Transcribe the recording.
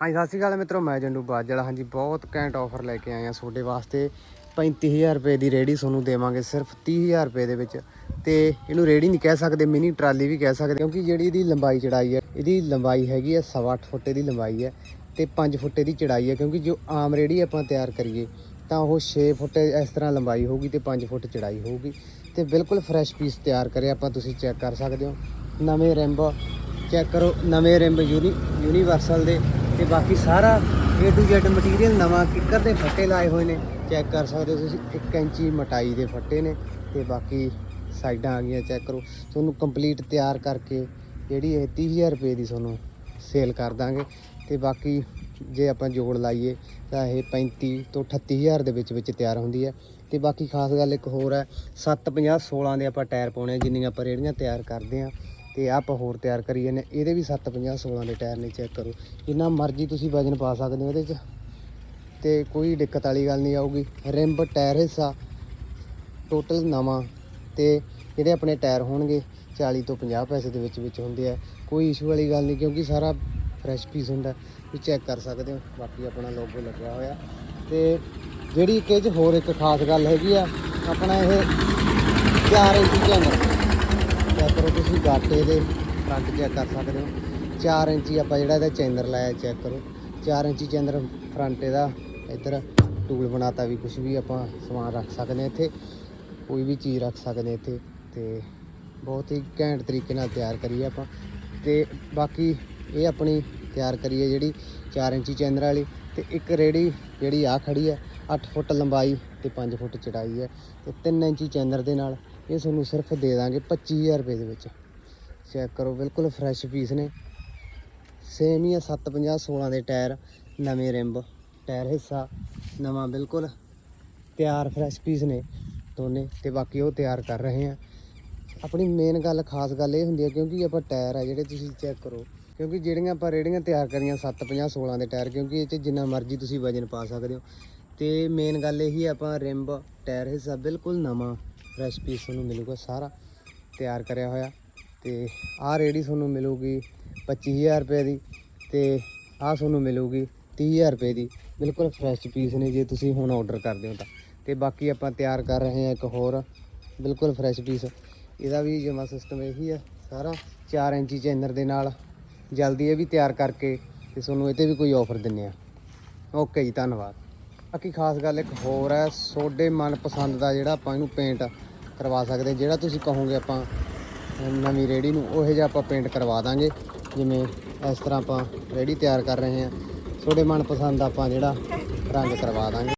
ਹਾਂਜੀ, ਸਤਿ ਸ਼੍ਰੀ ਅਕਾਲ ਮਿੱਤਰੋ, ਮੈਂ ਜੰਡੂ ਬਾਜਲ। ਹਾਂਜੀ, ਬਹੁਤ ਘੈਂਟ ਆਫਰ ਲੈ ਕੇ ਆਏ ਆ ਤੁਹਾਡੇ ਵਾਸਤੇ। 35000 ਰੁਪਏ ਦੀ ਰੇੜੀ ਤੁਹਾਨੂੰ ਦੇਵਾਂਗੇ, ਸਿਰਫ 30000 ਰੁਪਏ ਦੇ ਵਿੱਚ। ਤੇ ਇਹਨੂੰ ਰੇੜੀ ਨਹੀਂ ਕਹਿ ਸਕਦੇ, ਮਿਨੀ ਟਰਾਲੀ ਵੀ ਕਹਿ ਸਕਦੇ, ਕਿਉਂਕਿ ਜਿਹੜੀ ਇਹਦੀ ਲੰਬਾਈ ਚੜਾਈ ਹੈ, ਇਹਦੀ ਲੰਬਾਈ ਹੈਗੀ ਹੈ 8.5 ਫੁੱਟ ਦੀ ਲੰਬਾਈ ਹੈ ਤੇ 5 ਫੁੱਟ ਦੀ ਚੜਾਈ ਹੈ, ਕਿਉਂਕਿ ਜੋ ਆਮ ਰੇੜੀ ਆਪਾਂ ਤਿਆਰ ਕਰੀਏ, ਤਾਂ ਉਹ 6 ਫੁੱਟ ਇਸ ਤਰ੍ਹਾਂ ਲੰਬਾਈ ਹੋਊਗੀ ਤੇ 5 ਫੁੱਟ ਚੜਾਈ ਹੋਊਗੀ। ਤੇ ਬਿਲਕੁਲ ਫਰੈਸ਼ ਪੀਸ ਤਿਆਰ ਕਰਿਆ ਆਪਾਂ, ਤੁਸੀਂ ਚੈੱਕ ਕਰ ਸਕਦੇ ਹੋ। ਨਵੇਂ ਰਿੰਬ ਚੈੱਕ ਕਰੋ, ਨਵੇਂ ਰਿੰਬ ਯੂਨੀ, ਯੂਨੀਵਰਸਲ ਦੇ ਤੇ ਬਾਕੀ ਸਾਰਾ A to Z ਮਟੀਰੀਅਲ ਨਵਾਂ ਕਿੱਕਰ ਦੇ ਫੱਟੇ ਲਾਏ ਹੋਏ ਨੇ। ਚੈੱਕ ਕਰ ਸਕਦੇ ਹੋ ਤੁਸੀਂ 1 ਇੰਚੀ ਮਟਾਈ ਦੇ ਫੱਟੇ ਨੇ ਤੇ ਬਾਕੀ ਸਾਈਡਾਂ ਆ ਗਈਆਂ ਚੈੱਕ ਕਰੋ। ਤੁਹਾਨੂੰ ਕੰਪਲੀਟ ਤਿਆਰ ਕਰਕੇ ਜਿਹੜੀ ਇਹ 30000 ਰੁਪਏ ਦੀ ਤੁਹਾਨੂੰ ਸੇਲ ਕਰ ਦਾਂਗੇ। ਤੇ ਬਾਕੀ ਜੇ ਆਪਾਂ ਜੋੜ ਲਾਈਏ ਤਾਂ ਇਹ 35 ਤੋਂ 38000 ਦੇ ਵਿੱਚ ਵਿੱਚ ਤਿਆਰ ਹੁੰਦੀ ਹੈ। ਤੇ ਬਾਕੀ ਖਾਸ ਗੱਲ ਇੱਕ ਹੋਰ ਹੈ 750 16 ਦੇ ਆਪਾਂ ਟਾਇਰ ਪਾਉਣੇ ਆ, ਜਿੰਨੀਆਂ ਆਪਾਂ ਰੇੜੀਆਂ ਤਿਆਰ ਕਰਦੇ ਆ ਤੇ ਆਹ ਆਪਾਂ ਹੋਰ ਤਿਆਰ ਕਰੀ ਜਾਂਦੇ ਇਹਦੇ ਵੀ 750 16 ਦੇ ਟਾਇਰ ਨੇ ਚੈੱਕ ਕਰੋ। ਜਿੰਨਾ ਮਰਜ਼ੀ ਤੁਸੀਂ ਵਜਨ ਪਾ ਸਕਦੇ ਹੋ ਇਹਦੇ 'ਚ। ਤੇ ਕੋਈ ਦਿੱਕਤ ਵਾਲੀ ਗੱਲ ਨਹੀਂ ਆਊਗੀ। ਰਿੰਬ ਟਾਇਰ ਹਿੱਸਾ ਟੋਟਲ ਨਵਾਂ ਤੇ ਜਿਹੜੇ ਆਪਣੇ ਟਾਇਰ ਹੋਣਗੇ 40 ਤੋਂ 50 ਪੈਸੇ ਦੇ ਵਿੱਚ ਵਿੱਚ ਹੁੰਦੇ ਆ। ਕੋਈ ਇਸ਼ੂ ਵਾਲੀ ਗੱਲ ਨਹੀਂ ਕਿਉਂਕਿ ਸਾਰਾ ਫਰੈਸ਼ ਪੀਸ ਹੁੰਦਾ। ਵੀ ਚੈੱਕ ਕਰ ਸਕਦੇ ਹੋ। ਬਾਕੀ ਆਪਣਾ ਲੋਗੋ ਲੱਗਿਆ ਹੋਇਆ। ਤੇ ਜਿਹੜੀ ਇੱਕ ਇਹ 'ਚ ਹੋਰ ਇੱਕ ਖਾਸ ਗੱਲ ਹੈਗੀ ਆ, ਆਪਣਾ ਇਹ 4 ਇੰਚੀ ਚੈਨਲ ਚੈੱਕ ਕਰੋ, ਤੁਸੀਂ ਗਾਟੇ ਦੇ ਫਰੰਟ ਚੈੱਕ ਕਰ ਸਕਦੇ ਹੋ। 4 ਇੰਚੀ ਆਪਾਂ ਜਿਹੜਾ ਇਹਦਾ ਚੈਂਦਰ ਲਾਇਆ ਚੈੱਕ ਕਰੋ। 4 ਇੰਚੀ ਚੈਂਦਰ ਫਰੰਟ ਇਹਦਾ, ਇੱਧਰ ਟੂਲ ਬਣਾਤਾ ਵੀ ਕੁਝ ਵੀ ਆਪਾਂ ਸਮਾਨ ਰੱਖ ਸਕਦੇ ਹਾਂ ਇੱਥੇ। ਕੋਈ ਵੀ ਚੀਜ਼ ਰੱਖ ਸਕਦੇ ਇੱਥੇ, ਤੇ ਬਹੁਤ ਹੀ ਘੈਂਟ ਤਰੀਕੇ ਨਾਲ ਤਿਆਰ ਕਰੀਏ ਆਪਾਂ। ਤੇ ਬਾਕੀ ਇਹ ਆਪਣੀ ਤਿਆਰ ਕਰੀਏ ਜਿਹੜੀ 4 ਇੰਚੀ ਚੈਨਰ ਵਾਲੀ, ਤੇ ਇੱਕ ਰੇੜੀ ਜਿਹੜੀ ਆ ਖੜੀ ਹੈ 8 ਫੁੱਟ ਲੰਬਾਈ ਤੇ 5 ਫੁੱਟ ਚੜਾਈ ਹੈ। ਤੇ 3 ਇੰਚੀ ਚੈਂਦਰ ਦੇ ਨਾਲ ਇਹ ਤੁਹਾਨੂੰ ਸਿਰਫ ਦੇ ਦਾਂਗੇ 25000 ਰੁਪਏ ਦੇ ਵਿੱਚ। ਚੈੱਕ ਕਰੋ, ਬਿਲਕੁਲ ਫਰੈਸ਼ ਪੀਸ ਨੇ। ਸੇਮ ਹੀ ਆ 750 16 ਦੇ ਟਾਇਰ, ਨਵੇਂ ਰਿੰਬ, ਟਾਇਰ ਹਿੱਸਾ, ਨਵਾਂ ਬਿਲਕੁਲ ਤਿਆਰ ਫਰੈਸ਼ ਪੀਸ ਨੇ ਦੋਨੇ, ਤੇ ਬਾਕੀ ਉਹ ਤਿਆਰ ਕਰ ਰਹੇ ਆ। ਆਪਣੀ ਮੇਨ ਗੱਲ, ਖਾਸ ਗੱਲ ਇਹ ਹੁੰਦੀ ਹੈ ਕਿਉਂਕਿ ਆਪਾਂ ਟਾਇਰ ਆ ਜਿਹੜੇ ਤੁਸੀਂ ਚੈੱਕ ਕਰੋ, ਕਿਉਂਕਿ ਜਿਹੜੀਆਂ ਆਪਾਂ ਰੇੜੀਆਂ ਤਿਆਰ ਕਰੀਆਂ 750 16 ਦੇ ਟਾਇਰ, ਕਿਉਂਕਿ ਇਹ 'ਚ ਜਿੰਨਾ ਮਰਜ਼ੀ ਤੁਸੀਂ ਵਜਨ ਪਾ ਸਕਦੇ ਹੋ। ਤੇ ਮੇਨ ਗੱਲ ਇਹੀ ਹੈ ਆਪਾਂ ਰਿੰਬ, ਟਾਇਰ ਹਿੱਸਾ ਬਿਲਕੁਲ ਨਵਾਂ ਫਰੈਸ਼ ਪੀਸ ਤੁਹਾਨੂੰ ਮਿਲੂਗਾ ਸਾਰਾ, ਤਿਆਰ ਕਰਿਆ ਹੋਇਆ। ਤੇ ਆਹ ਰੇੜੀ ਤੁਹਾਨੂੰ ਮਿਲੂਗੀ 25000 ਰੁਪਏ ਦੀ ਤੇ ਆਹ ਤੁਹਾਨੂੰ ਮਿਲੂਗੀ 30000 ਰੁਪਏ ਦੀ। ਬਿਲਕੁਲ ਫਰੈਸ਼ ਪੀਸ ਨੇ ਜੇ ਤੁਸੀਂ ਹੁਣ ਆਰਡਰ ਕਰਦੇ ਹੋ ਤਾਂ। ਤੇ ਬਾਕੀ ਆਪਾਂ ਤਿਆਰ ਕਰ ਰਹੇ ਹਾਂ ਇੱਕ ਹੋਰ, ਬਿਲਕੁਲ ਫਰੈਸ਼ ਪੀਸ ਇਹਦਾ ਵੀ ਜਮਾ ਸਿਸਟਮ ਇਹੀ ਹੈ, ਸਾਰਾ 4 ਇੰਚੀ ਚੈਨਰ ਦੇ ਨਾਲ। ਜਲਦੀ ਇਹ ਵੀ ਤਿਆਰ ਕਰਕੇ ਤੇ ਤੁਹਾਨੂੰ ਇਹ ਤੇ ਵੀ ਕੋਈ ਆਫਰ ਦਿੰਨੇ ਆ। ਓਕੇ ਜੀ, ਧੰਨਵਾਦ। ਬਾਕੀ ਖਾਸ ਗੱਲ ਇੱਕ ਹੋਰ ਹੈ ਤੁਹਾਡੇ ਮਨਪਸੰਦ ਦਾ ਜਿਹੜਾ ਆਪਾਂ ਇਹਨੂੰ ਪੇਂਟ ਕਰਵਾ ਸਕਦੇ ਜਿਹੜਾ ਤੁਸੀਂ ਕਹੋਗੇ ਆਪਾਂ ਨਵੀਂ ਰੇੜੀ ਨੂੰ, ਉਹੋ ਜਿਹਾ ਆਪਾਂ ਪੇਂਟ ਕਰਵਾ ਦਾਂਗੇ। ਜਿਵੇਂ ਇਸ ਤਰ੍ਹਾਂ ਆਪਾਂ ਰੇੜੀ ਤਿਆਰ ਕਰ ਰਹੇ ਹਾਂ। ਤੁਹਾਡੇ ਮਨਪਸੰਦ ਆਪਾਂ ਜਿਹੜਾ ਰੰਗ ਕਰਵਾ ਦਾਂਗੇ।